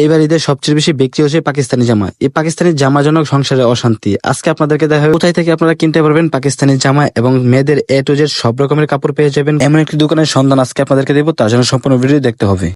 এইবার ঈদের সবচেয়ে বেশি বিক্রি হচ্ছে পাকিস্তানি জামা। এই পাকিস্তানি জামা জনক সংসারে অশান্তি। আজকে আপনাদেরকে দেখা কোথায় থেকে আপনারা কিনতে পারবেন পাকিস্তানি জামা এবং মেয়েদের এ টু জেড সব রকমের কাপড় পেয়ে যাবেন। এমন একটি দোকানের সন্ধান আজকে আপনাদেরকে দেবো, তার জন্য সম্পূর্ণ ভিডিও দেখতে হবে।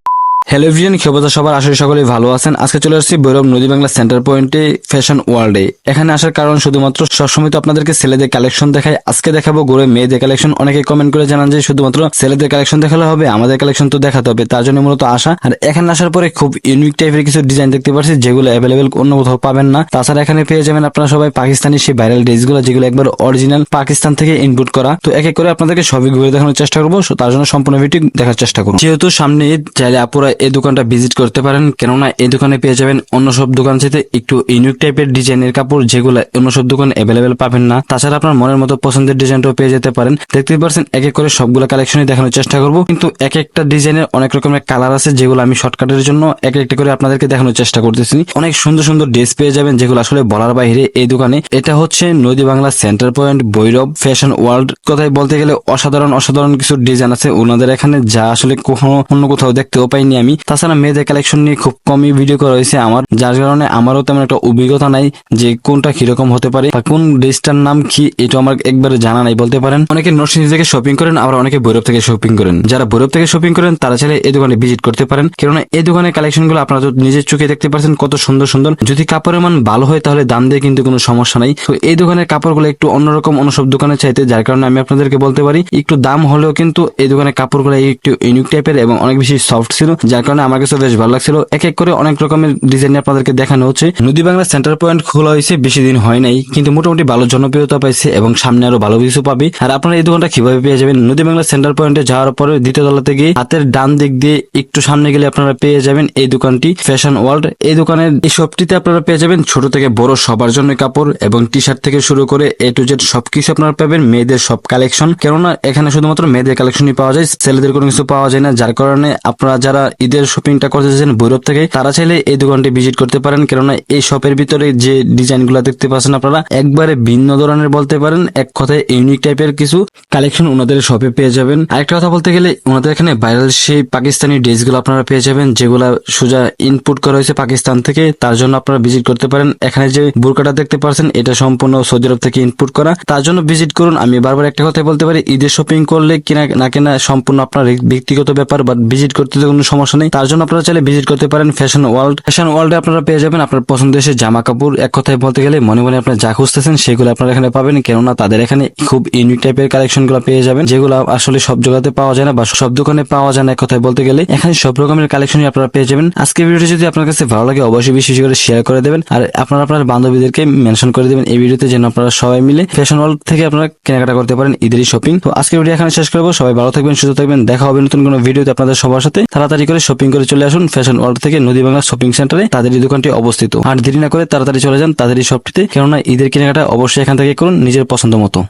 হ্যালো ভিজন খেবতা সবার আসলে সকলেই ভালো আছেন। আজকে চলে আসছি বৈরব নদী বাংলা সেন্টার পয়েন্টে ফ্যাশন ওয়ার্ল্ডে এখানে আসার কারণ শুধুমাত্র সবসময় তো আপনাদেরকে ছেলেদের কালেকশন দেখায়। আজকে দেখাবো গড়ে মেয়েদের কালেকশন অনেকে কমেন্ট করে জানান যে শুধুমাত্র ছেলেদের কালেকশন দেখালে হবে, আমাদের কালেকশন তো দেখাতে হবে। তার জন্য মূলত আসা আর এখানে আসার পরে খুব ইউনিক টাইপের কিছু ডিজাইন দেখতে পাচ্ছি, যেগুলো অ্যাভেলেবেল অন্য কোথাও পাবেন না। তাছাড়া এখানে পেয়ে যাবেন আপনারা সবাই পাকিস্তানি সেই ভাইরাল ড্রেসগুলো যেগুলো একবার অরিজিনাল পাকিস্তান থেকে ইনপুট করা। তো এক এক করে আপনাদেরকে সবই ঘুরে দেখানোর চেষ্টা করব। তার জন্য সম্পূর্ণ ভিডিও দেখার চেষ্টা করুন। যেহেতু সামনে চাইলে আপুরা এই দোকানটা ভিজিট করতে পারেন। কেননা এই দোকানে পেয়ে যাবেন অন্য সব দোকান থেকে একটু ইউনিক টাইপের ডিজাইনের কাপড়, যেগুলো অন্য সব দোকানে অ্যাভেলেবেল পাবেন না। তাছাড়া আপনার মনের মতো পছন্দের ডিজাইনটাও পেয়ে যেতে পারেন। দেখতে পারছেন এক এক করে সবগুলো কালেকশনই দেখানোর চেষ্টা করব। কিন্তু এক একটা ডিজাইনের অনেক রকমের কালার আছে, যেগুলো আমি শর্টকাটের জন্য এক একটা করে আপনাদেরকে দেখানোর চেষ্টা করতেছি। অনেক সুন্দর সুন্দর ড্রেস পেয়ে যাবেন, যেগুলো আসলে বলার বাইরে এই দোকানে। এটা হচ্ছে নদী Bangla centre point Bhairab fashion world কথায় বলতে গেলে অসাধারণ অসাধারণ কিছু ডিজাইন আছে ওনাদের এখানে, যা আসলে কখনো অন্য কোথাও দেখতেও পাইনি আমি। তাছাড়া মেয়েদের কালেকশন নিয়ে খুব কমই ভিডিও করা হয়েছে আমার। যার কারণে আমারও তেমন একটা অভিজ্ঞতা নাই যে কোনটা কীরকম হতে পারে বা কোন ড্রেসটার নাম কি এটা আমার একবারে জানা নাই বলতে পারেন। অনেকে নরসিংদী থেকে শপিং করেন, আবার অনেকে বৈরব থেকে শপিং করেন। যারা বৈরব থেকে শপিং করেন, তারা চাইলে এই দোকানে ভিজিট করতে পারেন। কেননা এই দোকানের কালেকশনগুলো আপনারা নিজের চোখে দেখতে পাচ্ছেন কত সুন্দর সুন্দর। যদি কাপড়ের মান ভালো হয়, তাহলে দাম দিয়ে কিন্তু কোনো সমস্যা নাই। তো এই দোকানের কাপড়গুলো একটু অন্যরকম অন্য সব দোকানে চাইতে, যার কারণে আমি আপনাদেরকে বলতে পারি, একটু দাম হলেও কিন্তু এই দোকানের কাপড়গুলো একটু ইউনিক টাইপের এবং অনেক বেশি সফট ছিল, যার কারণে আমার কাছে বেশ ভালো লাগছিল। এক এক করে অনেক রকমের ডিজাইন আপনাদেরকে দেখানো হচ্ছে। নদী বাংলা সেন্টার পয়েন্ট খোলা হয়েছে, বেশি দিন হয় নাই, কিন্তু মোটামুটি ভালো জনপ্রিয়তা পাইছে এবং সামনে আরও ভালো কিছু পাবে। আর আপনারা এই দোকানটা কীভাবে পেয়ে যাবেন? নদী বাংলা সেন্টার পয়েন্টে যাওয়ার পরে দ্বিতীয় তলাতে গিয়ে হাতের ডান দিক দিয়ে একটু সামনে গেলে আপনারা পেয়ে যাবেন এই দোকানটি ফ্যাশন ওয়ার্ল্ড এই দোকানের এই শপটিতে আপনারা পেয়ে যাবেন ছোট থেকে বড় সবার জন্য কাপড় এবং টি শার্ট থেকে শুরু করে এ টু জেড সবকিছু আপনারা পাবেন, মেয়েদের সব কালেকশন কেননা এখানে শুধুমাত্র মেয়েদের কালেকশনই পাওয়া যায়, ছেলেদের কোনো কিছু পাওয়া যায় না, যার কারণে আপনারা যারা ঈদের শপিংটা করতে চাইছেন বৈরব থেকে, তারা চাইলে এই দোকানটি ভিজিট করতে পারেন। কেননা এই শপের ভিতরে যে ডিজাইনগুলা দেখতে পাচ্ছেন আপনারা, একবারে ভিন্ন ধরনের বলতে পারেন, এক কথায় ইউনিক টাইপের কিছু কালেকশন ওনাদের শপে পেয়ে যাবেন। আরেকটা কথা বলতে গেলে, ওনাদের এখানে ভাইরাল সেই পাকিস্তানি ড্রেসগুলো আপনারা পেয়ে যাবেন, যেগুলা সোজা ইনপুট করা হয়েছে পাকিস্তান থেকে, তার জন্য আপনারা ভিজিট করতে পারেন। এখানে যে বুরকাটা দেখতে পাচ্ছেন, এটা সম্পূর্ণ সৌদি আরব থেকে ইনপুট করা। তার জন্য ভিজিট করুন, আমি বারবার একটা কথা বলতে পারি, ঈদের শপিং করলে কিনা না কিনা সম্পূর্ণ আপনার ব্যক্তিগত ব্যাপার বা ভিজিট করতে কোনো সমস্যা নেই। তার জন্য আপনারা চাইলে ভিজিট করতে পারেন ফ্যাশন ওয়ার্ল্ড ফ্যাশন ওয়ার্ল্ডে আপনারা পেয়ে যাবেন আপনার পছন্দের সে জামা কাপড়। এক কথায় বলতে গেলে মনে মনে আপনারা যা খুঁজতেছেন সেগুলো আপনারা এখানে পাবেন। কেননা তাদের এখানে খুব ইউনিক টাইপের কালেকশনগুলো পেয়ে যাবেন, যেগুলো আসলে সব জায়গাতে পাওয়া যায় না বা সব দোকানে পাওয়া যায় না। এক কথায় বলতে গেলে এখানে সব রকমের কালেকশনই আপনারা পেয়ে যাবেন। আজকে ভিডিওটি যদি আপনার কাছে ভালো লাগে, অবশ্যই বেশি করে শেয়ার করে দেবেন। আর আপনারা আপনার বান্ধবীদেরকে মেনশন করে দেবেন এই ভিডিওতে যেন আপনারা সবাই মিলে ফ্যাশন ওয়ার্ল্ড থেকে আপনারা কেনাকাটা করতে পারেন ঈদের শপিং তো আজকে ভিডিও এখানে শেষ করব। সবাই ভালো থাকবেন, সুস্থ থাকবেন। দেখা হবে নতুন কোনো ভিডিওতে আপনাদের সবার সাথে। তাড়াতাড়ি করে শপিং করে চলে আসুন ফ্যাশন ওয়ার্ল্ড থেকে নদী বাংলা শপিং সেন্টারে তাদের এই দোকানটি অবস্থিত। আর দেরি না করে তাড়াতাড়ি চলে যান তাদের এই শপটিতে কেননা ঈদের কেনাকাটা অবশ্যই এখান থেকে করুন নিজের পছন্দ মতো।